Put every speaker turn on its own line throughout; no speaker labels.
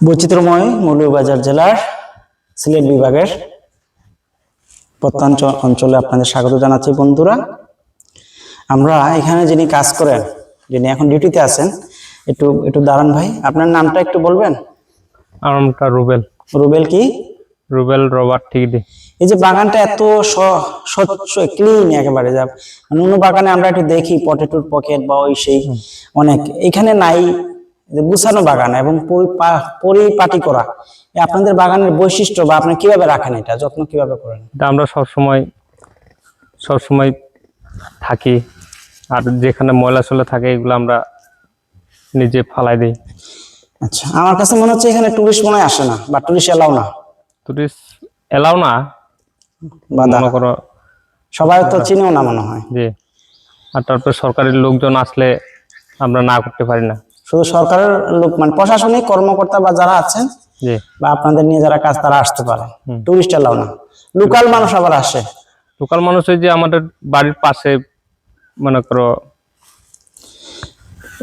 বৈচিত্র্যময় মৌলভীবাজার জেলার সিলেট বিভাগের প্রত্যন্ত অঞ্চলে আপনাদের স্বাগত জানাচ্ছি বন্ধুরা। আমরা এখানে যিনি কাজ করেন যিনি এখন ডিউটিতে আছেন একটু একটু দাঁড়ান ভাই আপনার নামটা একটু বলবেন?
আমার নামটা রুবেল।
রুবেল কি?
রুবেল রবার্ট ঠিকদি
এই যে বাগানটা এত স্বচ্ছ ক্লিন একেবারে যা মানে অন্য বাগানে আমরা একটু দেখি পটেটোর পকেট বা ওই সেই অনেক। এখানে নাই যে গুছানো বাগান এবং পরিপাটি করা আপনাদের বাগানের বৈশিষ্ট্য বা আপনি কীভাবে রাখেন এটা? যত্ন কীভাবে করেন?
এটা আমরা সবসময় সবসময় থাকি। আর যেখানে ময়লা চলে থাকে এগুলো আমরা নিজে ফালাই দিই।
আচ্ছা আমার কাছে মনে হচ্ছে এখানে টুরিস্ট মনে আসে না বা টুরিস্ট এলাও না।
টুরিস্ট এলাও না। মনে করো
সবাই তো চিনেও না মনে হয়।
যে আর তারপর সরকারি লোকজন আসলে আমরা না করতে পারি না।
শুধু সরকারের লোক মানে প্রশাসনিক কর্মকর্তা বা যারা আছেন বা আপনাদের নিয়ে যারা কাজ তারা আসতে পারে। টুরিস্ট এলাও না। লোকাল মানুষ আবার আসে।
লোকাল মানুষ ওই যে আমাদের বাড়ির পাশে মনে করো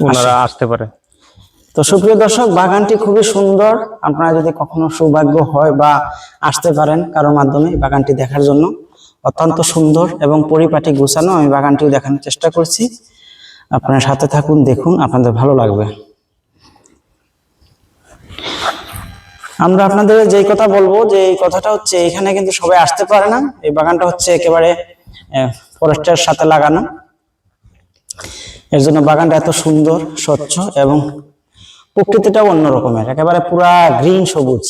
ওনারা আসতে পারে।
তো সুপ্রিয় দর্শক বাগানটি খুবই সুন্দর। আপনারা যদি কখনো সৌভাগ্য হয় বা আসতে পারেন কারোর মাধ্যমে বাগানটি দেখার জন্য অত্যন্ত সুন্দর এবং পরিপাটি গুছানো আমি বাগানটিও দেখানোর চেষ্টা করছি। আপনারা সাথে থাকুন, দেখুন, আপনাদের ভালো লাগবে। আমরা আপনাদের যেই কথা বলব, যে এই কথাটা হচ্ছে, এখানে কিন্তু সবাই আসতে পারে না। এই বাগানটা হচ্ছে একেবারে ফরেস্টের সাথে লাগানো। এর জন্য বাগানটা এত সুন্দর, স্বচ্ছ এবং প্রকৃতিটাও অন্য রকমের। একেবারে পুরা গ্রিন সবুজ।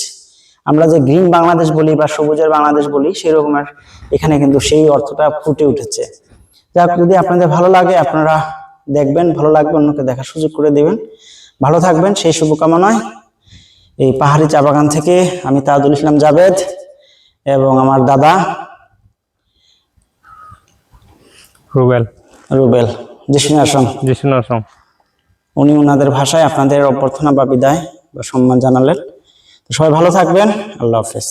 আমরা যে গ্রিন বাংলাদেশ বলি বা সবুজের বাংলাদেশ বলি সেই রকমের এখানে কিন্তু সেই অর্থটা ফুটে উঠেছে। যাক, যদি আপনাদের ভালো লাগে, আপনারা দেখবেন ভালো লাগবে অন্যকে দেখার সুযোগ করে দিবেন। ভালো থাকবেন সেই শুভকামনায়। এই পাহাড়ি চা বাগান থেকে আমি তাজুল ইসলাম জাভেদ এবং আমার দাদা
রুবেল।
রুবেল। জিসিন আসম
জিসুন আসম
উনি ওনাদের ভাষায় আপনাদের অভ্যর্থনা বা বিদায় বা সম্মান জানালেন। তো সবাই ভালো থাকবেন। আল্লাহ হাফেজ।